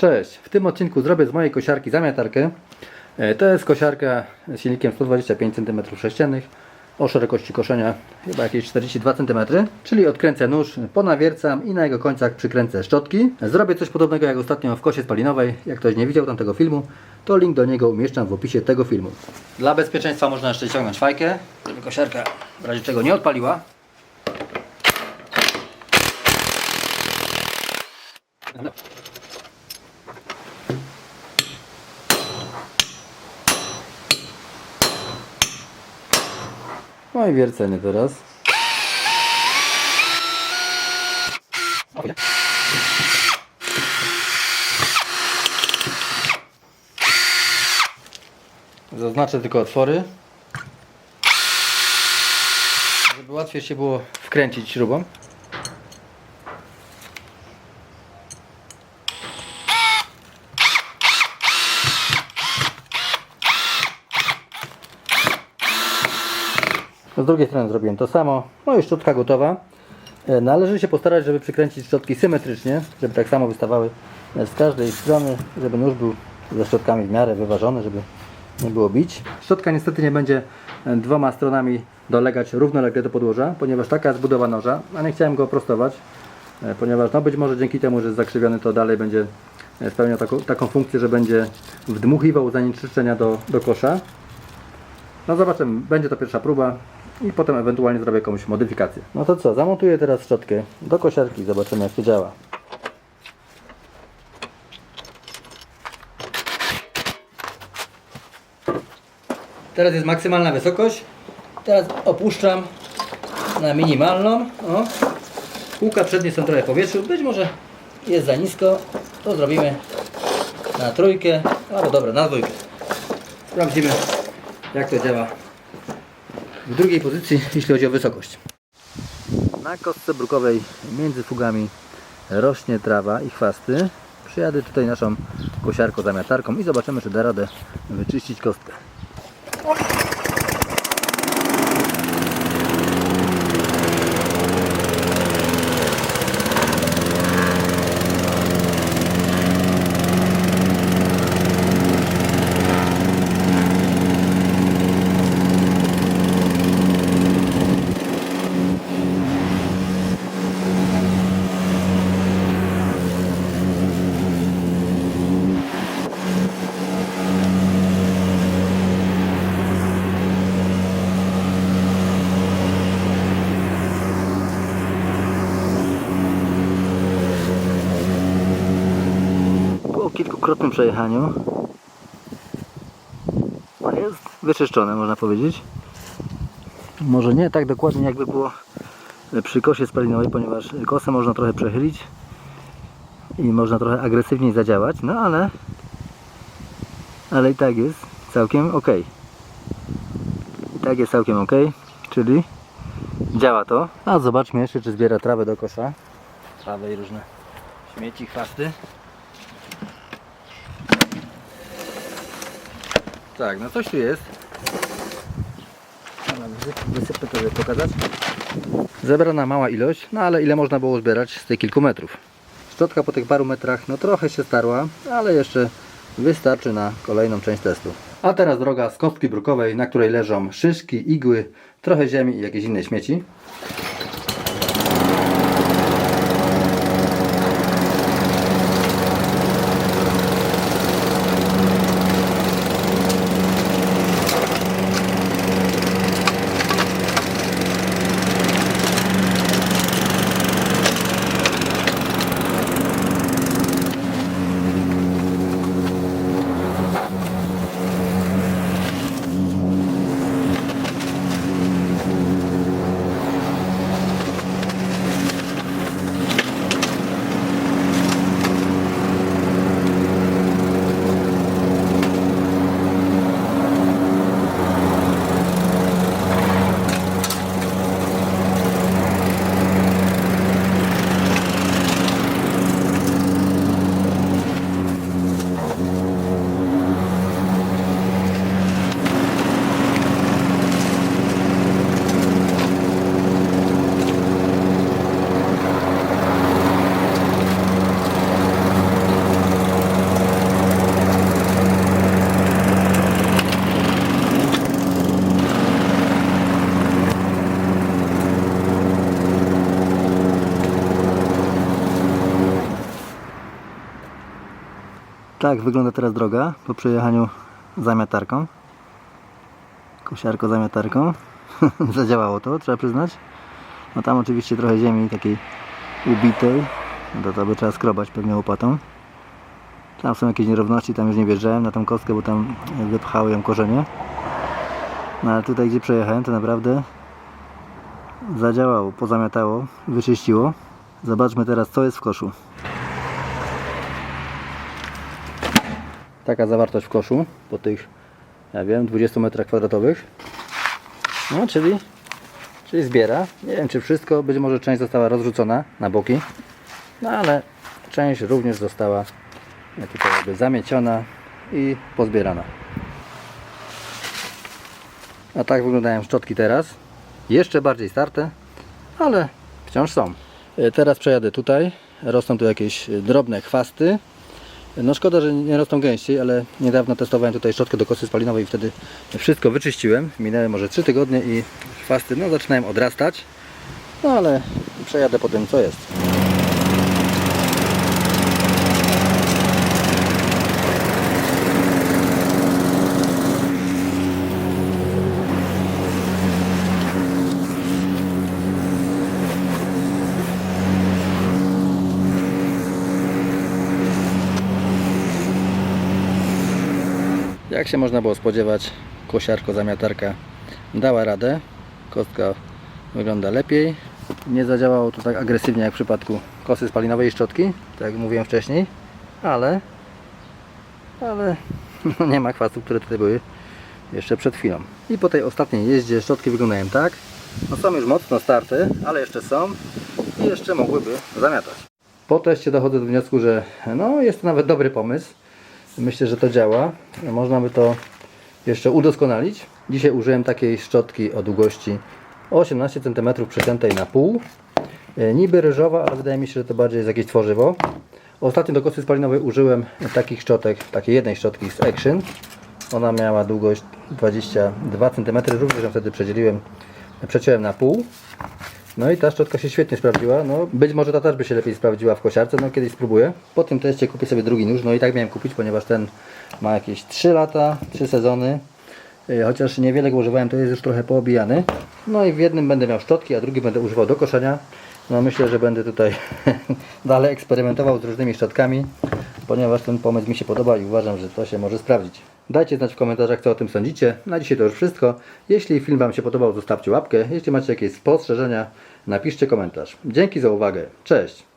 Cześć, w tym odcinku zrobię z mojej kosiarki zamiatarkę. E, To jest kosiarka z silnikiem 125 cm3 o szerokości koszenia chyba jakieś 42 cm, czyli odkręcę nóż, ponawiercam i na jego końcach przykręcę szczotki. Zrobię coś podobnego jak ostatnio w kosie spalinowej. Jak ktoś nie widział tamtego filmu, to link do niego umieszczam w opisie tego filmu. Dla bezpieczeństwa można jeszcze ściągnąć fajkę, żeby kosiarka w razie czego nie odpaliła. No i wiercenie teraz. Zaznaczę tylko otwory. Żeby łatwiej się było wkręcić śrubą. Z drugiej strony zrobiłem to samo. No i szczotka gotowa. E, Należy się postarać, żeby przykręcić szczotki symetrycznie, żeby tak samo wystawały e, z każdej strony, żeby nóż był ze szczotkami w miarę wyważony, żeby nie było bić. Szczotka niestety nie będzie e, dwoma stronami dolegać równolegle do podłoża, ponieważ taka jest budowa noża, a nie chciałem go prostować, ponieważ no być może dzięki temu, że jest zakrzywiony, to dalej będzie spełniał taką, taką funkcję, że będzie wdmuchiwał zanieczyszczenia do, do kosza. No zobaczymy, będzie to pierwsza próba i potem ewentualnie zrobię jakąś modyfikację. No to co, zamontuję teraz szczotkę do kosiarki, zobaczymy jak to działa. Teraz jest maksymalna wysokość. Teraz opuszczam na minimalną. O. Kółka przednie są trochę w powietrzu. Być może jest za nisko. To zrobimy na trójkę. Albo dobra, na dwójkę. Sprawdzimy jak to działa w drugiej pozycji, jeśli chodzi o wysokość. Na kostce brukowej między fugami rośnie trawa i chwasty. Przyjadę tutaj naszą kosiarką zamiatarką i zobaczymy, czy da radę wyczyścić kostkę. Po kilkukrotnym przejechaniu jest wyczyszczone, można powiedzieć. Może nie tak dokładnie jakby było przy kosie spalinowej, ponieważ kosę można trochę przechylić i można trochę agresywniej zadziałać, no ale ale i tak jest całkiem ok. I tak jest całkiem ok, czyli działa to. A zobaczmy jeszcze, czy zbiera trawę do kosza. Trawę i różne śmieci, chwasty. Tak, no coś tu jest. Wysypę to, żeby pokazać. Zebrana mała ilość, no ale ile można było zbierać z tych kilku metrów. Szczotka po tych paru metrach, no trochę się starła, ale jeszcze wystarczy na kolejną część testu. A teraz droga z kostki brukowej, na której leżą szyszki, igły, trochę ziemi i jakieś inne śmieci. Tak wygląda teraz droga po przejechaniu zamiatarką. Kosiarko zamiatarką. Zadziałało to, trzeba przyznać. No tam oczywiście trochę ziemi takiej ubitej. No to, by trzeba skrobać pewnie łopatą. Tam są jakieś nierówności, tam już nie wjeżdżałem na tą kostkę, bo tam wypchały ją korzenie. No ale tutaj gdzie przejechałem to naprawdę zadziałało, pozamiatało, wyczyściło. Zobaczmy teraz co jest w koszu. Taka zawartość w koszu po tych, ja wiem, 20 metrach kwadratowych. No, czyli, czyli zbiera. Nie wiem, czy wszystko, być może część została rozrzucona na boki, no ale część również została tutaj jakby zamieciona i pozbierana. A tak wyglądają szczotki teraz. Jeszcze bardziej starte, ale wciąż są. E, Teraz przejadę tutaj. Rosną tu jakieś drobne chwasty. No szkoda, że nie rosną gęściej, ale niedawno testowałem tutaj szczotkę do kosy spalinowej i wtedy wszystko wyczyściłem. Minęły może 3 tygodnie i chwasty no, zaczynają odrastać. No ale przejadę po tym co jest. Jak się można było spodziewać, kosiarko zamiatarka dała radę. Kostka wygląda lepiej. Nie zadziałało to tak agresywnie jak w przypadku kosy spalinowej i szczotki, tak jak mówiłem wcześniej, ale ale no nie ma chwastów, które tutaj były jeszcze przed chwilą. I po tej ostatniej jeździe szczotki wyglądają tak. No są już mocno starte, ale jeszcze są i jeszcze mogłyby zamiatać. Po teście dochodzę do wniosku, że no jest to nawet dobry pomysł. Myślę, że to działa. Można by to jeszcze udoskonalić. Dzisiaj użyłem takiej szczotki o długości 18 cm przeciętej na pół. E, Niby ryżowa, ale wydaje mi się, że to bardziej jest jakieś tworzywo. Ostatnio do kosy spalinowej użyłem takich szczotek, takiej jednej szczotki z Action. Ona miała długość 22 cm, również ją wtedy przedzieliłem, przeciąłem na pół. No i ta szczotka się świetnie sprawdziła. No, być może ta też by się lepiej sprawdziła w kosiarce, no kiedyś spróbuję. Po tym teście kupię sobie drugi nóż, no i tak miałem kupić, ponieważ ten ma jakieś 3 lata, 3 sezony. Yy, Chociaż niewiele go używałem, to jest już trochę poobijany. No i w jednym będę miał szczotki, a drugi będę używał do koszenia. No myślę, że będę tutaj dalej eksperymentował z różnymi szczotkami, ponieważ ten pomysł mi się podoba i uważam, że to się może sprawdzić. Dajcie znać w komentarzach, co o tym sądzicie. Na dzisiaj to już wszystko. Jeśli film Wam się podobał, zostawcie łapkę. Jeśli macie jakieś spostrzeżenia, napiszcie komentarz. Dzięki za uwagę. Cześć!